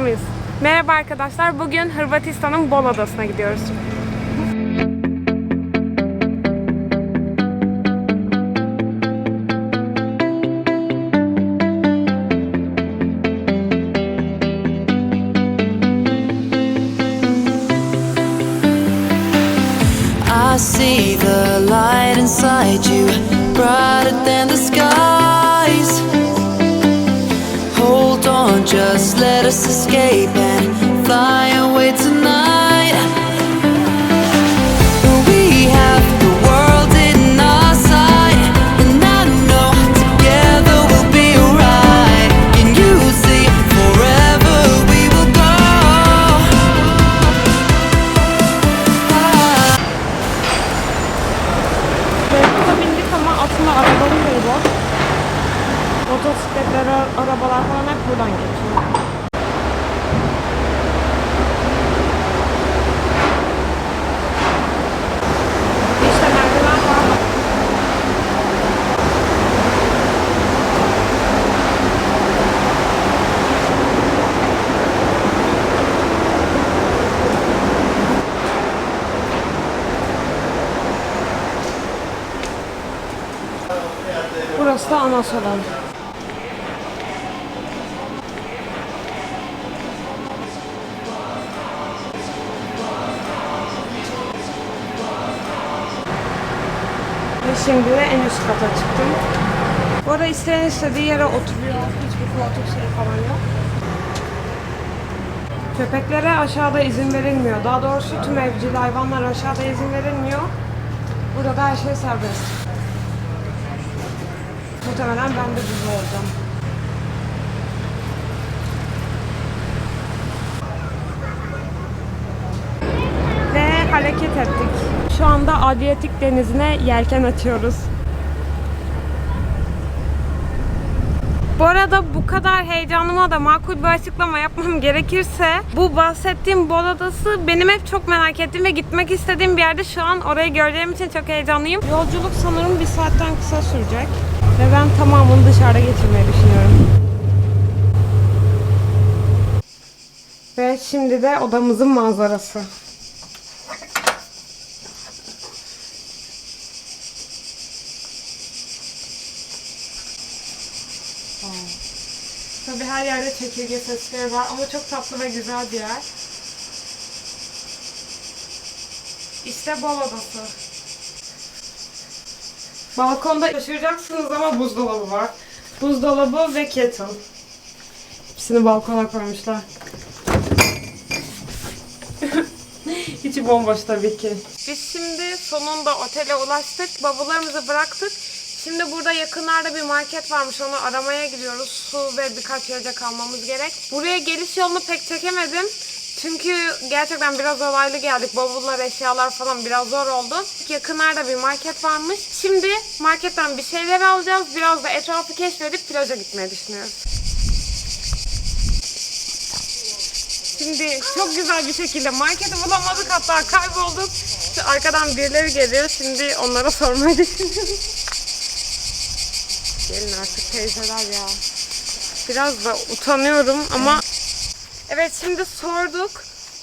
Mıyız? Merhaba arkadaşlar. Bugün Hırvatistan'ın Bol Adası'na gidiyoruz. Just let us escape and fly away tonight. We have the world arabalar falan hep buradan geçiyor. İşte merdiven var. Burası da ana salon. Ve şimdi de en üst kata çıktım. Bu arada isteyen istediği yere oturuyor. Hiçbir koltuk şey falan yok. Köpeklere aşağıda izin verilmiyor. Daha doğrusu tüm evcil hayvanlar aşağıda izin verilmiyor. Burada her şey serbest. Muhtemelen ben de burada olacağım. Ve hareket ettik. Şu anda Adriyatik Denizi'ne yelken açıyoruz. Bu arada bu kadar heyecanıma da makul bir açıklama yapmam gerekirse bu bahsettiğim Bol Adası benim hep çok merak ettiğim ve gitmek istediğim bir yerde şu an orayı göreceğim için çok heyecanlıyım. Yolculuk sanırım bir saatten kısa sürecek ve ben tamamını dışarıda geçirmeyi düşünüyorum. Ve şimdi de odamızın manzarası. Tabii her yerde çekirge sesleri var ama çok tatlı ve güzel bir yer. İşte bal odası. Balkonda şaşıracaksınız ama buzdolabı var. Buzdolabı ve kettle. Hepsini balkona koymuşlar. İçi bomboş tabii ki. Biz şimdi sonunda otele ulaştık. Bavullarımızı bıraktık. Şimdi burada yakınlarda bir market varmış. Onu aramaya gidiyoruz. Su ve birkaç yiyecek almamız gerek. Buraya geliş yolunu pek çekemedim. Çünkü gerçekten biraz olaylı geldik. Bavullar, eşyalar falan biraz zor oldu. Yakınlarda bir market varmış. Şimdi marketten bir şeyler alacağız. Biraz da etrafı keşfedip plaja gitmeyi düşünüyoruz. Şimdi çok güzel bir şekilde marketi bulamadık hatta kaybolduk. Şu arkadan birileri geliyor. Şimdi onlara sormayı düşünüyoruz. Gelin artık teyzeler ya. Biraz da utanıyorum ama Evet şimdi sorduk.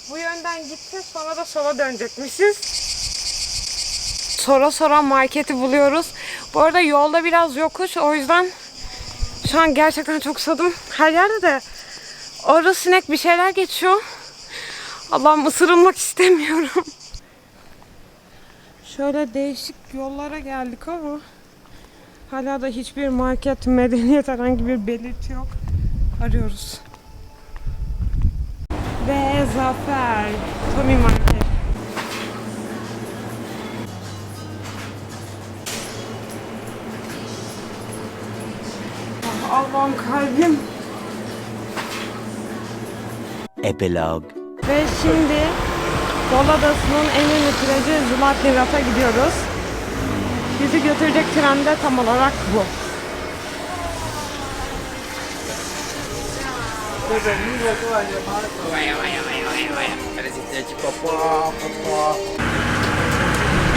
Bu yönden gideceğiz sonra da sola dönecekmişiz. Sonra sonra marketi buluyoruz. Bu arada yolda biraz yokuş o yüzden şu an gerçekten çok susadım. Her yerde de arı sinek bir şeyler geçiyor. Allah'ım ısırılmak istemiyorum. Şöyle değişik yollara geldik ama hala da hiçbir market, medeniyet herhangi bir belirti yok. Arıyoruz. Ve Zafer. Tommy Market. Ah, Allah'ım kalbim. Epilogue Ve şimdi Bol Adası'nın en ünlü plajı Zlatni Rat'a gidiyoruz. Bizi götürecek tren de tam olarak bu.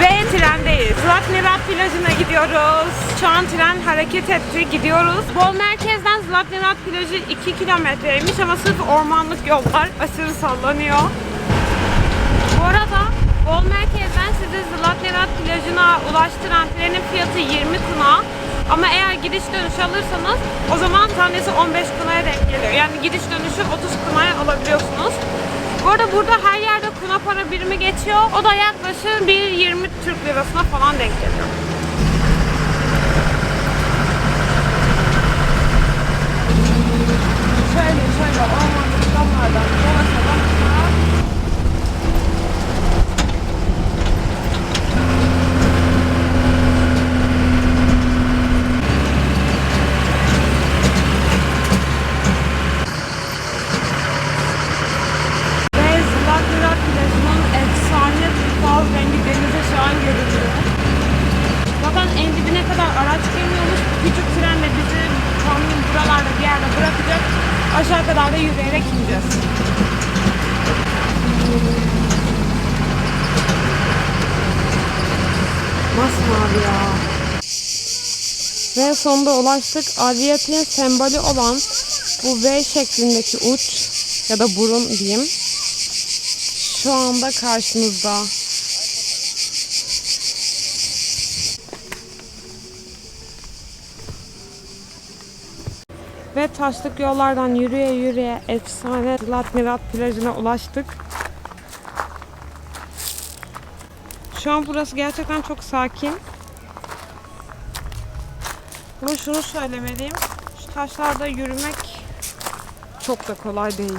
Ve trendeyiz. Zlatnirat plajına gidiyoruz. Şu an tren hareket etti. Gidiyoruz. Bol merkezden Zlatnirat plajı 2 kilometreymiş ama sırf ormanlık yollar. Aşırı sallanıyor. Bu arada Bol merkezden sizi Zlatnirat plajına ulaştıran trenin fiyatı 20 kuna. Gidiş dönüş alırsanız o zaman tanesi 15 kunaya denk geliyor. Yani gidiş dönüşü 30 kunaya alabiliyorsunuz. Bu arada burada her yerde kuna para birimi geçiyor. O da yaklaşık 1.20 Türk lirasına falan denk geliyor. Şöyle şöyle yollardan dolaşalım. Ve Zlatnirat plajının efsane turkuaz rengi denize şu an görünüyor. Zaten en dibine kadar araç gelmiyormuş. Bu küçük trenle bizi tahmin buralarda bir yerde bırakacak. Aşağı kadar da yürüyerek ineceğiz. Masmavi ya. Ve sonunda ulaştık. Aviyetin sembolü olan bu V şeklindeki uç ya da burun diyeyim. Şu anda karşınızda. Taşlık yollardan yürüye yürüye efsane Latmirat plajına ulaştık. Şu an burası gerçekten çok sakin. Ama şunu söylemeliyim. Şu taşlarda yürümek çok da kolay değil.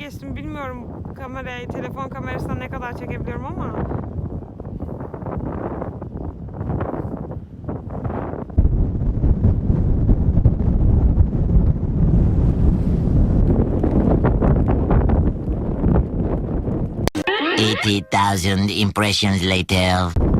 Geçtim. Bilmiyorum kamerayı, telefon kamerasına ne kadar çekebiliyorum ama. Eighty thousand impressions later.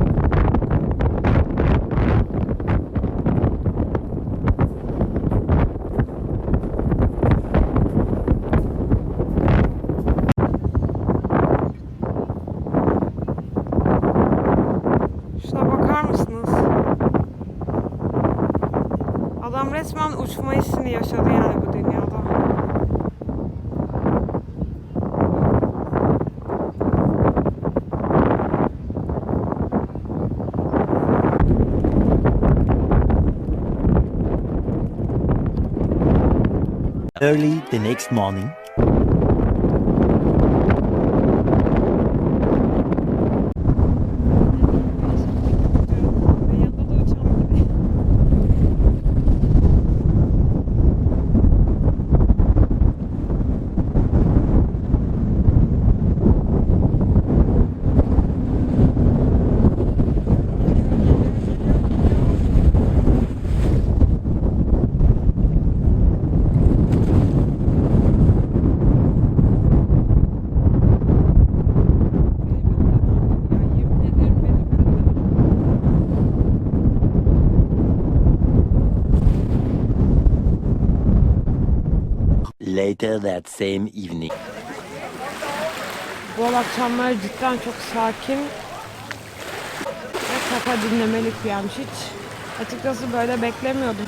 Resmen uçma hissini yaşadı yani bu dünyada. Early the next morning, Later that same evening. Bu akşamlar cidden çok sakin ve kafa dinlemelik bir yermiş hiç. Açıkçası böyle beklemiyordum.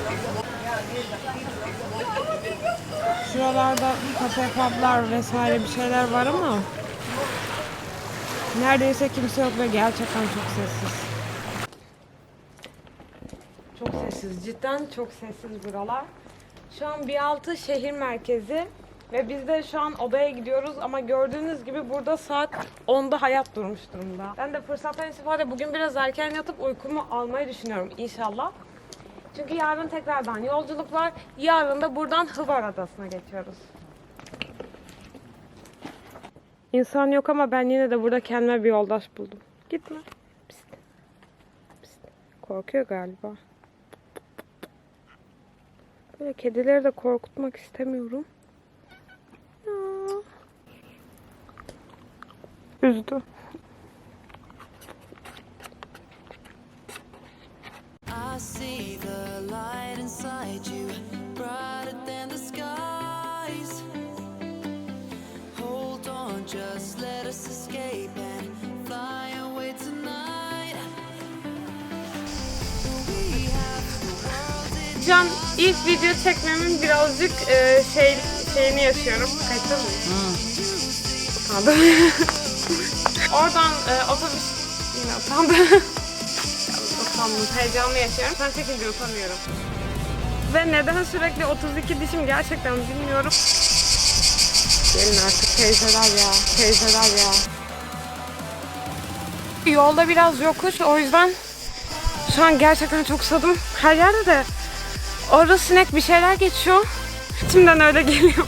Şuralarda kafe publar vesaire bir şeyler var ama neredeyse kimse yok ve gerçekten çok sessiz. Çok sessiz. Cidden çok sessiz buralar. Şu an bir altı şehir merkezi ve biz de şu an odaya gidiyoruz ama gördüğünüz gibi burada saat 10'da hayat durmuş durumda. Ben de fırsattan istifade bugün biraz erken yatıp uykumu almayı düşünüyorum inşallah. Çünkü yarın tekrardan yolculuk var. Yarın da buradan Hıvar Adası'na geçiyoruz. İnsan yok ama ben yine de burada kendime bir yoldaş buldum. Gitme. Pist. Pist. Korkuyor galiba. Böyle kedileri de korkutmak istemiyorum. Ya. Üzdü. World in Şu an ilk video çekmemin birazcık e, şey şeyini yaşıyorum. Kaçtın mı? Utandım. Oradan e, otobüs yine utandım. Utandım. Heyecanlı yaşıyorum. Sen çekince utanıyorum. Ve neden sürekli 32 dişim gerçekten bilmiyorum. Gelin artık teyzeler ya. Teyzeler ya. Yolda biraz yokuş o yüzden şu an gerçekten çok sadım. Her yerde de orada sinek bir şeyler geçiyor. İçimden öyle geliyor.